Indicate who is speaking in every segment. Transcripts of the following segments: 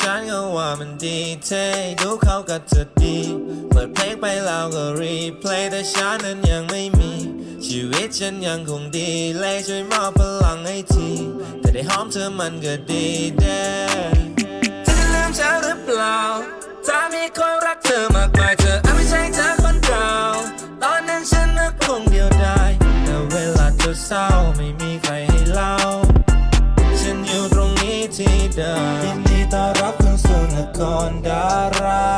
Speaker 1: ฉันก็ว่ามันดีเท่ดูเขากับเธอดี เปิดเพลงไปแล้วก็รีเพลย์แต่ฉันนั้นยังไม่มี ชีวิตฉันยังคงดีเลยช่วยมอบพลังให้ทีแต่ได้หอมเธอมันก็ดีเด้เธอจะลืมฉันหรือเปล่า ถ้ามีคนรักเธอมากมายเธออาจไม่ใช่เธอคนเก่าตอนนั้นฉันนึกคงเดียวดายแต่เวลาเธอเศร้าไม่มีใครให้เล่า ที่เดิมยินดีต้อนรับคุณสู่นครดารา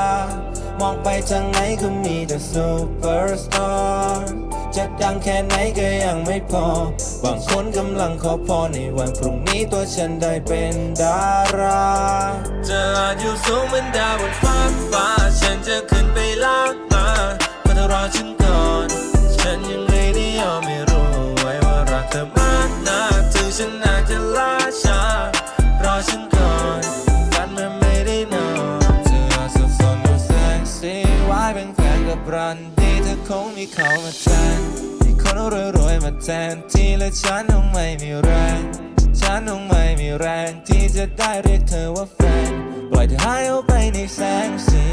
Speaker 1: มองไปทางไหนก็มีแต่ซูเปอร์สตาร์จะดังแค่ไหนก็ยังไม่พอ บางคนกำลังขอพรในวันพรุ่งนี้ตัวฉันได้เป็นดารา จะอาจอยู่สูงเหมือนดาวบนฟ้าฟ้า เป็นแฟนกับรันดีเธอคงมีเขามาแทนมีคนรวยๆมาแทนที่และฉันคงไม่มีแรง ฉันคงไม่มีแรงที่จะได้เรียกเธอว่าแฟน ปล่อยเธอหายออกไปในแสงสี